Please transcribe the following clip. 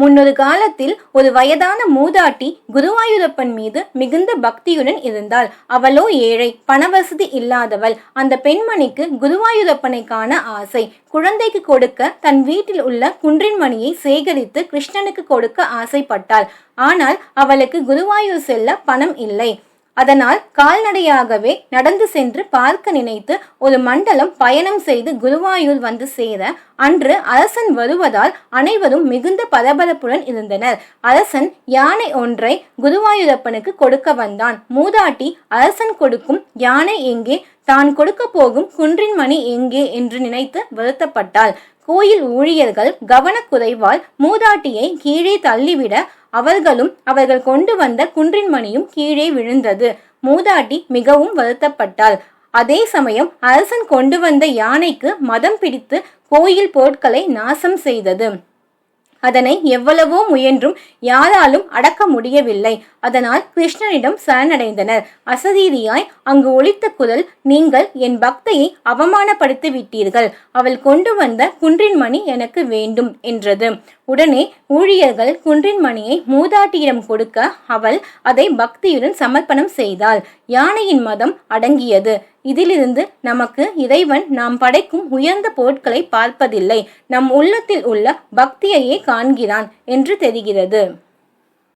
முன்னொரு காலத்தில் ஒரு வயதான மூதாட்டி குருவாயூரப்பன் மீது மிகுந்த பக்தியுடன் இருந்தாள். அவளோ ஏழை பணவசதி இல்லாதவள். அந்த பெண்மணிக்கு குருவாயூரப்பனை காண ஆசை. குழந்தைக்கு கொடுக்க தன் வீட்டில் உள்ள குன்றின் மணியை சேகரித்து கிருஷ்ணனுக்கு கொடுக்க ஆசைப்பட்டாள். ஆனால் அவளுக்கு குருவாயூர் செல்ல பணம் இல்லை. அதனால் கால்நடையாகவே நடந்து சென்று பார்க்க நினைத்து ஒரு மண்டலம் பயணம் செய்து குருவாயூர் வந்து சேர அன்று அரசன் வருவதால் அனைவரும் மிகுந்த பரபரப்புடன் இருந்தனர். அரசன் யானை ஒன்றை குருவாயூரப்பனுக்கு கொடுக்க வந்தான். மூதாட்டி அரசன் கொடுக்கும் யானை எங்கே? தான் கொடுக்க போகும் குன்றின் மணி எங்கே என்று நினைத்து வருத்தப்பட்டாள். கோயில் ஊழியர்கள் கவனக்குறைவால் மூதாட்டியை கீழே தள்ளிவிட அவர்களும் அவர்கள் கொண்டு வந்த குன்றின் மணியும் கீழே விழுந்தது. மூதாட்டி மிகவும் வருத்தப்பட்டாள். அதே சமயம் அரசன் கொண்டு வந்த யானைக்கு மதம் பிடித்து கோயில் பொருட்களை நாசம் செய்தது. அதனை எவ்வளவோ முயன்றும் யாராலும் அடக்க முடியவில்லை. அதனால் கிருஷ்ணனிடம் சரணடைந்தனர். அசரீரியாய் அங்கு ஒழித்த குரல் நீங்கள் என் பக்தையை அவமானப்படுத்தி விட்டீர்கள் அவள் கொண்டு வந்த குன்றின் மணி எனக்கு வேண்டும் என்றது. உடனே ஊழியர்கள் குன்றின் மணியை மூதாட்டியிடம் கொடுக்க அவள் அதை பக்தியுடன் சமர்ப்பணம் செய்தாள். யானையின் மதம் அடங்கியது. இதிலிருந்து நமக்கு இறைவன் நாம் படைக்கும் உயர்ந்த பொருட்களை பார்ப்பதில்லை. நம் உள்ளத்தில் உள்ள பக்தியையே காண்கிறான் என்று தெரிகிறது.